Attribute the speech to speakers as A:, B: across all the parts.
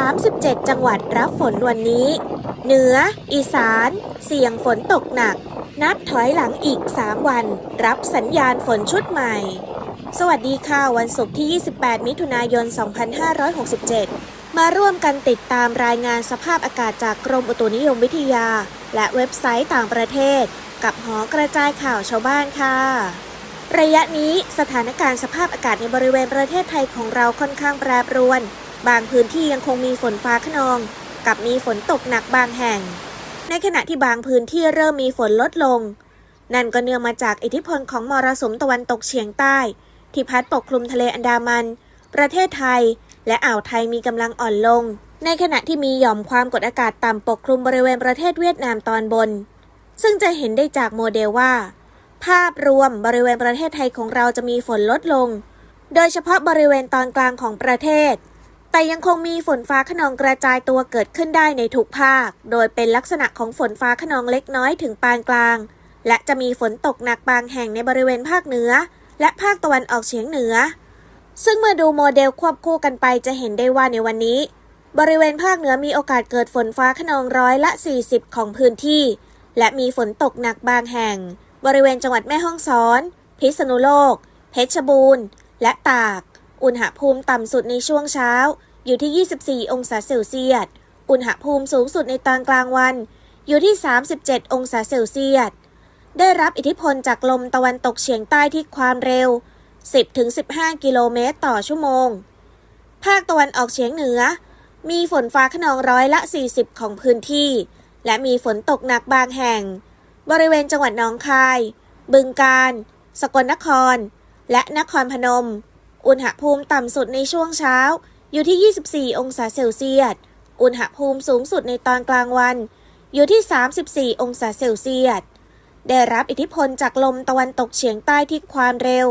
A: 37 จังหวัดรับฝนวันนี้ เหนือ อีสาน เสี่ยงฝนตกหนัก นับถอยหลังอีก 3 วัน รับสัญญาณฝนชุดใหม่ สวัสดีค่ะ วันศุกร์ที่ 28 มิถุนายน 2567 มาร่วมกันติดตามรายงานสภาพอากาศจากกรมอุตุนิยมวิทยา และเว็บไซต์ต่างประเทศ กับหอกระจายข่าวชาวบ้านค่ะระยะนี้สถานการณ์สภาพอากาศในบริเวณประเทศไทยของเราค่อนข้างแปรปรวน บางพื้นที่ยังคงมีฝนฟ้าขนอง กับมีฝนตกหนักบางแห่ง ในขณะที่บางพื้นที่เริ่มมีฝนลดลง นั่นก็เนื่องมาจากอิทธิพลของมรสุมตะวันตกเฉียงใต้ ที่พัดปกคลุมทะเลอันดามัน ประเทศไทย และอ่าวไทยมีกำลังอ่อนลง ในขณะที่มีหย่อมความกดอากาศต่ำปกคลุมบริเวณประเทศเวียดนามตอนบน ซึ่งจะเห็นได้จากโมเดลว่า ภาพรวมบริเวณประเทศไทยของเราจะมีฝนลดลง โดยเฉพาะบริเวณตอนกลางของประเทศ แต่ยังคงมีฝนฟ้าขนองกระจายตัวเกิดขึ้นได้ในทุกภาค โดยเป็นลักษณะของฝนฟ้าขนองเล็กน้อยถึงปานกลาง และจะมีฝนตกหนักบางแห่งในบริเวณภาคเหนือ และภาคตะวันออกเฉียงเหนือ ซึ่งเมื่อดูโมเดลควบคู่กันไปจะเห็นได้ว่าในวันนี้ บริเวณภาคเหนือมีโอกาสเกิดฝนฟ้าขนองร้อยละ 40 ของพื้นที่ และมีฝนตกหนักบางแห่ง บริเวณจังหวัดแม่ฮ่องสอน พิษณุโลก เพชรบูรณ์ และตาก อุณหภูมิต่ำสุดในช่วงเช้า อยู่ที่ 24 องศาเซลเซียส อุณหภูมิสูงสุดในตอนกลางวัน อยู่ที่ 37 องศาเซลเซียส ได้รับอิทธิพลจากลมตะวันตกเฉียงใต้ที่ความเร็ว 10-15 กิโลเมตรต่อชั่วโมง ภาคตะวันออกเฉียงเหนือ มีฝนฟ้าขนองร้อยละ 40 ของพื้นที่ และมีฝนตกหนักบางแห่ง บริเวณจังหวัดหนองคาย บึงกาฬ สกลนคร และนครพนม อุณหภูมิต่ำสุดในช่วงเช้า อยู่ที่ 24 องศาเซลเซียส อุณหภูมิสูงสุดในตอนกลางวัน อยู่ที่ 34 องศาเซลเซียส ได้รับอิทธิพลจากลมตะวันตกเฉียงใต้ที่ความเร็ว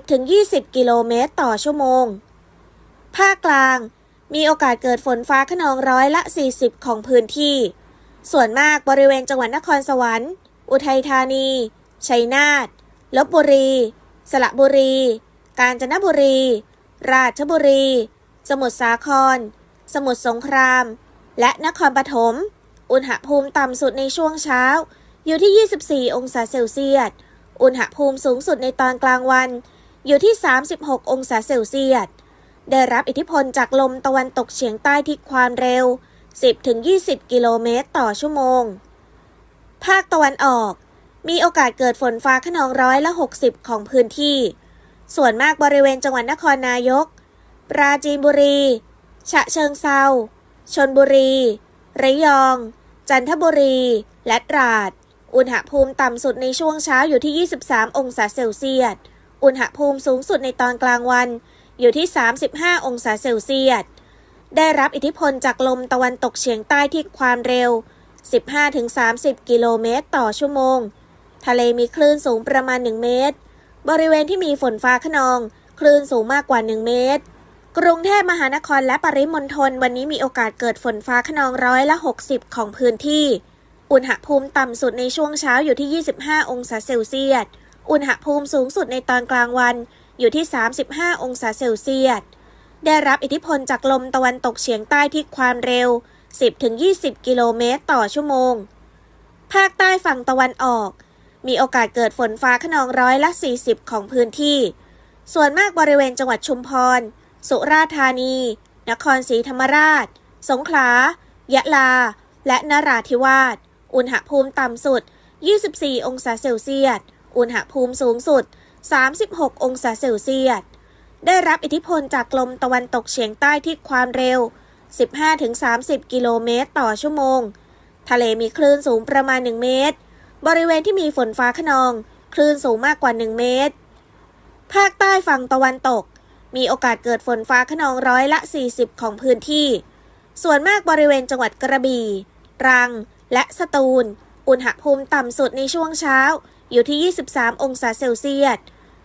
A: 10-20 กิโลเมตรต่อชั่วโมง ภาคกลาง มีโอกาสเกิดฝนฟ้าขนองร้อยละ 40 ของพื้นที่ ส่วนมากบริเวณจังหวัดนครสวรรค์ อุทัยธานี ชัยนาท ลบบุรี สระบุรี กาญจนบุรี ราชบุรี สมุทรสาคร สมุทรสงคราม และนครปฐม อุณหภูมิต่ำสุดในช่วงเช้า อยู่ที่ 24 องศาเซลเซียส อุณหภูมิสูงสุดในตอนกลางวัน อยู่ที่ 36 องศาเซลเซียส ได้รับอิทธิพลจากลมตะวันตกเฉียงใต้ที่ความเร็ว 10-20 กิโลเมตรต่อชั่วโมง ภาคตะวันออก มีโอกาสเกิดฝนฟ้าขนองร้อยละ 60 ของพื้นที่ ส่วนมากบริเวณจังหวัดนครนายก ปราจีนบุรี ฉะเชิงเซาชนบุรี ระยอง จันทบุรี และตราด อุณหภูมิต่ำสุดในช่วงเช้าอยู่ที่ 23 องศาเซลเซียส อุณหภูมิสูงสุดในตอนกลางวันอยู่ที่ 35 องศาเซลเซียส ได้รับอิทธิพลจากลมตะวันตกเฉียงใต้ที่ความเร็ว 15-30 กิโลเมตรต่อชั่วโมง ทะเลมีคลื่นสูงประมาณ 1 เมตร บริเวณที่มีฝนฟ้าขนอง คลื่นสูงมากกว่า 1 เมตร กรุงเทพมหานครและปริมณฑลวันนี้มีโอกาสเกิดฝนฟ้าขนองร้อยละ 60 ของพื้นที่ อุณหภูมิต่ำสุดในช่วงเช้าอยู่ที่ 25 องศาเซลเซียส อุณหภูมิสูงสุดในตอนกลางวันอยู่ที่ 35 องศาเซลเซียส ได้รับอิทธิพลจากลมตะวันตกเฉียงใต้ที่ความเร็ว 10-20 กิโลเมตรต่อชั่วโมง ภาคใต้ฝั่งตะวันออก มีโอกาสเกิดฝนฟ้าขนองร้อยละ 40 ของพื้นที่ ส่วนมากบริเวณจังหวัดชุมพร สุราษฎร์ธานี นครศรีธรรมราช สงขลา ยะลา และนราธิวาส อุณหภูมิต่ำสุด 24 องศาเซลเซียส อุณหภูมิสูงสุด 36 องศาเซลเซียส ได้รับอิทธิพลจากลมตะวันตกเฉียงใต้ที่ความเร็ว 15-30 กิโลเมตรต่อชั่วโมง ทะเลมีคลื่นสูงประมาณ 1 เมตร บริเวณที่มีฝนฟ้าขนอง คลื่นสูงมากกว่า 1 เมตร ภาคใต้ฝั่งตะวันตก มีโอกาสเกิดฝนฟ้าขนองร้อยละ 40 ของพื้นที่ ส่วนมากบริเวณจังหวัดกระบี่ตรัง และสตูล อุณหภูมิต่ำสุดในช่วงเช้า อยู่ที่ 23 องศาเซลเซียส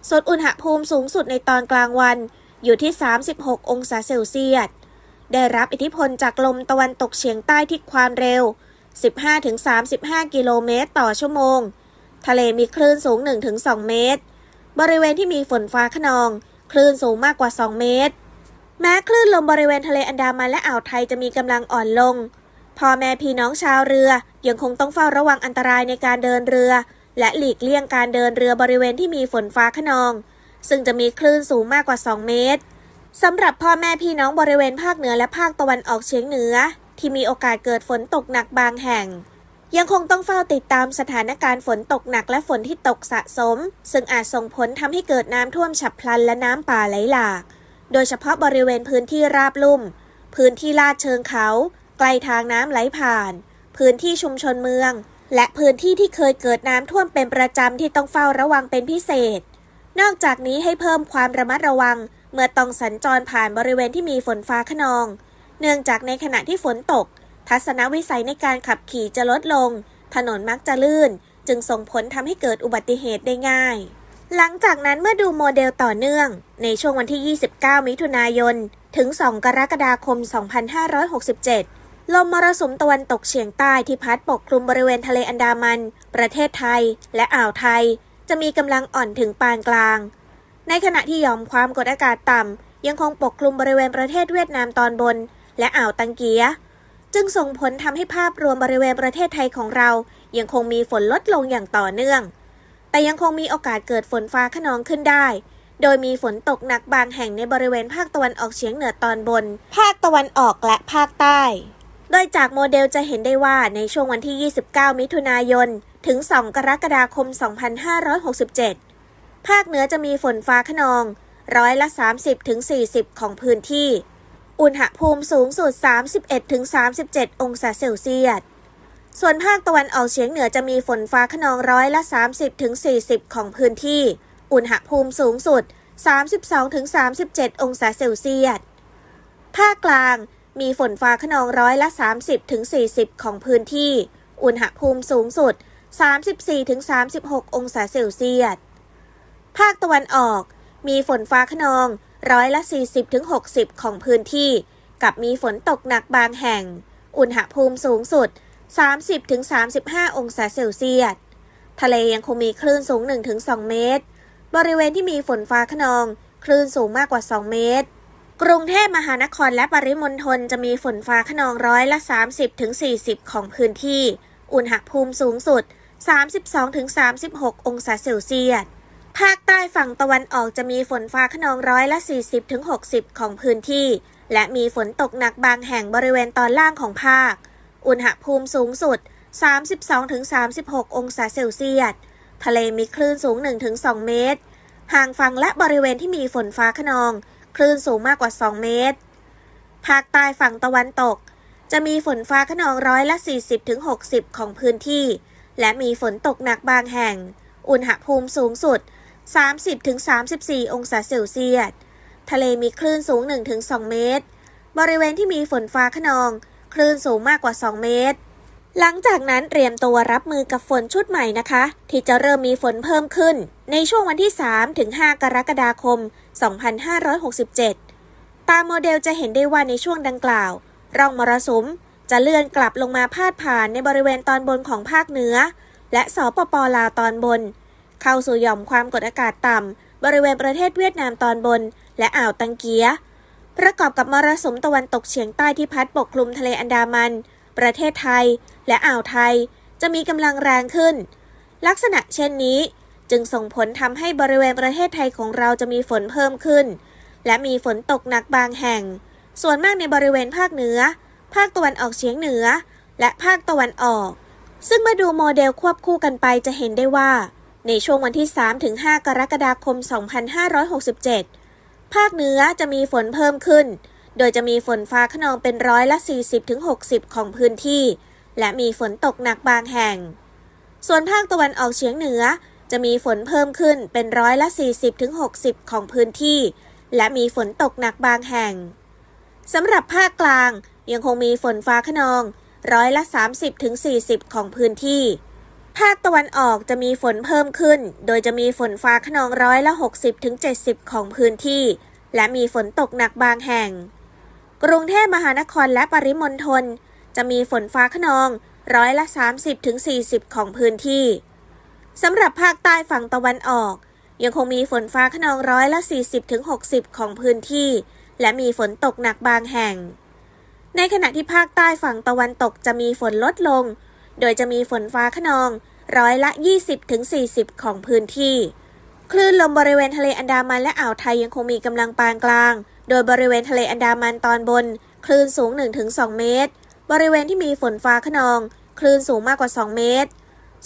A: ส่วนอุณหภูมิสูงสุดในตอนกลางวัน อยู่ที่ 36 องศาเซลเซียส ได้รับอิทธิพลจากลมตะวันตกเฉียงใต้ที่ความเร็ว 15-35 กิโลเมตรต่อชั่วโมง ทะเลมีคลื่นสูง 1-2 เมตร บริเวณที่มีฝนฟ้าขนอง ลื่นสูงมากกว่า 2 เมตร แม้คลื่นลมบริเวณทะเลอันดามันและอ่าวไทยจะมีกำลังอ่อนลง พ่อแม่พี่น้องชาวเรือยังคงต้องเฝ้าระวังอันตรายในการเดินเรือ และหลีกเลี่ยงการเดินเรือบริเวณที่มีฝนฟ้าขนอง ซึ่งจะมีคลื่นสูงมากกว่า 2 เมตรสำหรับพ่อแม่พี่น้องบริเวณภาคเหนือและภาคตะวันออกเฉียงเหนือ ที่มีโอกาสเกิดฝนตกหนักบางแห่ง ยังคงต้องเฝ้าติดตามสถานการณ์ฝนตกหนักและฝนที่ตกสะสม ซึ่งอาจส่งผลทำให้เกิดน้ำท่วมฉับพลันและน้ำป่าไหลหลาก โดยเฉพาะบริเวณพื้นที่ราบลุ่ม พื้นที่ลาดเชิงเขา ไกลทางน้ำไหลผ่าน พื้นที่ชุมชนเมือง และพื้นที่ที่เคยเกิดน้ำท่วมเป็นประจำที่ต้องเฝ้าระวังเป็นพิเศษ นอกจากนี้ให้เพิ่มความระมัดระวัง เมื่อต้องสัญจรผ่านบริเวณที่มีฝนฟ้าขนอง เนื่องจากในขณะที่ฝนตก ทัศนวิสัยในการขับขี่จะลดลง ถนนมักจะลื่น จึงส่งผลทำให้เกิดอุบัติเหตุได้ง่าย หลังจากนั้นเมื่อดูโมเดลต่อเนื่อง ในช่วงวันที่ 29 มิถุนายน ถึง 2 กรกฎาคม 2567 ลมมรสุมตะวันตกเฉียงใต้ที่พัดปกคลุมบริเวณทะเลอันดามัน ประเทศไทย และอ่าวไทย จะมีกำลังอ่อนถึงปานกลาง ในขณะที่ยอมความกดอากาศต่ำยังคงปกคลุมบริเวณประเทศเวียดนามตอนบน และอ่าวตังเกีย จึงส่งผลทำให้ภาพรวมบริเวณประเทศไทยของเรา ยังคงมีฝนลดลงอย่างต่อเนื่อง แต่ยังคงมีโอกาสเกิดฝนฟ้าขนองขึ้นได้ โดยมีฝนตกหนักบางแห่งในบริเวณภาคตะวันออกเฉียงเหนือตอนบน ภาคตะวันออกและภาคใต้ โดยจากโมเดลจะเห็นได้ว่าในช่วงวันที่ 29 มิถุนายน ถึง 2 กรกฎาคม 2567 ภาคเหนือจะมีฝนฟ้าขนองร้อยละ 30-40 ของพื้นที่ อุณหภูมิสูงสุด 31-37 องศาเซลเซียส ส่วนภาคตะวันออกเฉียงเหนือจะมีฝนฟ้าขนองร้อยละ 30-40 ของพื้นที่ อุณหภูมิสูงสุด 32-37 องศาเซลเซียส ภาคกลางมีฝนฟ้าขนองร้อยละ 30-40 ของพื้นที่ อุณหภูมิสูงสุด 34-36 องศาเซลเซียส ภาคตะวันออกมีฝนฟ้าขนอง ร้อยละ 40-60 ของพื้นที่ กับมีฝนตกหนักบางแห่ง อุณหภูมิสูงสุด 30-35 องศาเซลเซียส ทะเลยังคงมีคลื่นสูง 1-2 เมตร บริเวณที่มีฝนฟ้าขนอง คลื่นสูงมากกว่า 2 เมตร กรุงเทพมหานครและปริมณฑลจะมีฝนฟ้าขนองร้อยละ 30-40 ของพื้นที่ อุณหภูมิสูงสุด 32-36 องศาเซลเซียส ภาคใต้ฝั่งตะวันออกจะมีฝนฟ้าขนองร้อยละ 40-60 ของพื้นที่ และมีฝนตกหนักบางแห่งบริเวณตอนล่างของภาค อุณหภูมิสูงสุด 32-36 องศาเซลเซียส ทะเลมีคลื่นสูง 1-2 เมตร ห่างฝั่งและบริเวณที่มีฝนฟ้าขนอง คลื่นสูงมากกว่า 2 เมตร ภาคใต้ฝั่งตะวันตก จะมีฝนฟ้าขนองร้อยละ 40-60 ของพื้นที่ และมีฝนตกหนักบางแห่ง อุณหภูมิสูงสุด 30-34 องศาเซลเซียส ทะเลมีคลื่นสูง 1-2 เมตร บริเวณที่มีฝนฟ้าขนอง คลื่นสูงมากกว่า 2 เมตร หลังจากนั้นเตรียมตัวรับมือกับฝนชุดใหม่นะคะ ที่จะเริ่มมีฝนเพิ่มขึ้น ในช่วงวันที่3ถึง5กรกฎาคม 2567 ตามโมเดลจะเห็นได้ว่าในช่วงดังกล่าว ร่องมรสุมจะเลื่อนกลับลงมาพาดผ่านในบริเวณตอนบนของภาคเหนือ และสปปลาวตอนบน เข้าสู่หย่อมความกดอากาศต่ำ บริเวณประเทศเวียดนามตอนบน และอ่าวตังเกีย ประกอบกับมรสุมตะวันตกเฉียงใต้ที่พัดปกคลุมทะเลอันดามัน ประเทศไทย และอ่าวไทย จะมีกำลังแรงขึ้น ลักษณะเช่นนี้ จึงส่งผลทำให้บริเวณประเทศไทยของเราจะมีฝนเพิ่มขึ้น และมีฝนตกหนักบางแห่ง ส่วนมากในบริเวณภาคเหนือ ภาคตะวันออกเฉียงเหนือ และภาคตะวันออก ซึ่งมาดูโมเดลควบคู่กันไปจะเห็นได้ว่า ในช่วงวันที่ 3-5 กรกฎาคม 2567 ภาคเหนือจะมีฝนเพิ่มขึ้น โดยจะมีฝนฟ้าขนองเป็นร้อยละ 40-60 ของพื้นที่ และมีฝนตกหนักบางแห่ง ส่วนภาคตะวันออกเฉียงเหนือจะมีฝนเพิ่มขึ้นเป็นร้อยละ 40-60 ของพื้นที่ และมีฝนตกหนักบางแห่ง สำหรับภาคกลางยังคงมีฝนฟ้าขนองร้อยละ 30-40 ของพื้นที่ ภาคตะวันออกจะมีฝนเพิ่มขึ้น โดยจะมีฝนฟ้าขนองร้อยละ 60-70 ของพื้นที่ และมีฝนตกหนักบางแห่ง กรุงเทพมหานครและปริมณฑลจะมีฝนฟ้าขนองร้อยละ 30-40 ของพื้นที่สำหรับภาคใต้ฝั่งตะวันออก ยังคงมีฝนฟ้าขนองร้อยละ 40-60 ของพื้นที่ และมีฝนตกหนักบางแห่ง ในขณะที่ภาคใต้ฝั่งตะวันตกจะมีฝนลดลง โดยจะมีฝนฟ้าขนอง ร้อยละ 20-40 ของพื้นที่ คลื่นลมบริเวณทะเลอันดามันและอ่าวไทยยังคงมีกำลังปานกลาง โดยบริเวณทะเลอันดามันตอนบน คลื่นสูง 1-2 เมตร บริเวณที่มีฝนฟ้าขนอง คลื่นสูงมากกว่า 2 เมตร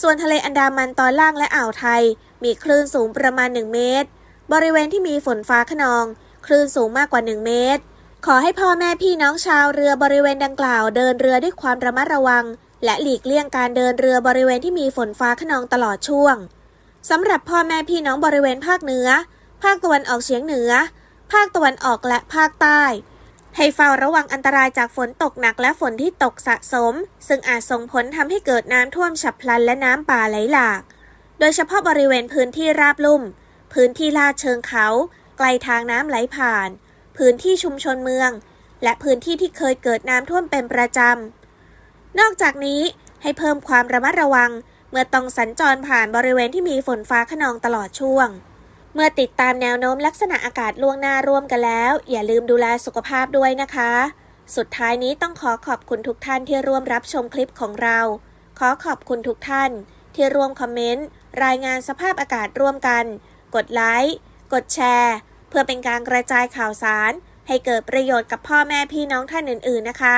A: ส่วนทะเลอันดามันตอนล่างและอ่าวไทย มีคลื่นสูงประมาณ 1 เมตร บริเวณที่มีฝนฟ้าขนอง คลื่นสูงมากกว่า 1 เมตรขอให้พ่อแม่พี่น้องชาวเรือบริเวณดังกล่าวเดินเรือด้วยความระมัดระวัง และหลีกเลี่ยงการเดินเรือบริเวณที่มีฝนฟ้าขนองตลอดช่วงสำหรับพ่อแม่พี่น้องบริเวณภาคเหนือ ภาคตะวันออกเฉียงเหนือ ภาคตะวันออกและภาคใต้ ให้เฝ้าระวังอันตรายจากฝนตกหนักและฝนที่ตกสะสม ซึ่งอาจส่งผลทำให้เกิดน้ำท่วมฉับพลันและน้ำป่าไหลหลาก โดยเฉพาะบริเวณพื้นที่ราบลุ่ม พื้นที่ลาดเชิงเขา ไกลทางน้ำไหลผ่าน พื้นที่ชุมชนเมือง และพื้นที่ที่เคยเกิดน้ำท่วมเป็นประจำ นอกจากนี้ให้เพิ่มความระมัดระวัง เมื่อต้องสัญจรผ่านบริเวณที่มีฝนฟ้าขนองตลอดช่วง เมื่อติดตามแนวโน้มลักษณะอากาศล่วงหน้าร่วมกันแล้ว อย่าลืมดูแลสุขภาพด้วยนะคะ สุดท้ายนี้ต้องขอขอบคุณทุกท่านที่ร่วมรับชมคลิปของเรา ขอขอบคุณทุกท่าน ที่ร่วมคอมเมนต์รายงานสภาพอากาศร่วมกัน กดไลค์กดแชร์ เพื่อเป็นการกระจายข่าวสาร ให้เกิดประโยชน์กับพ่อแม่พี่น้องท่านอื่น ๆ นะคะ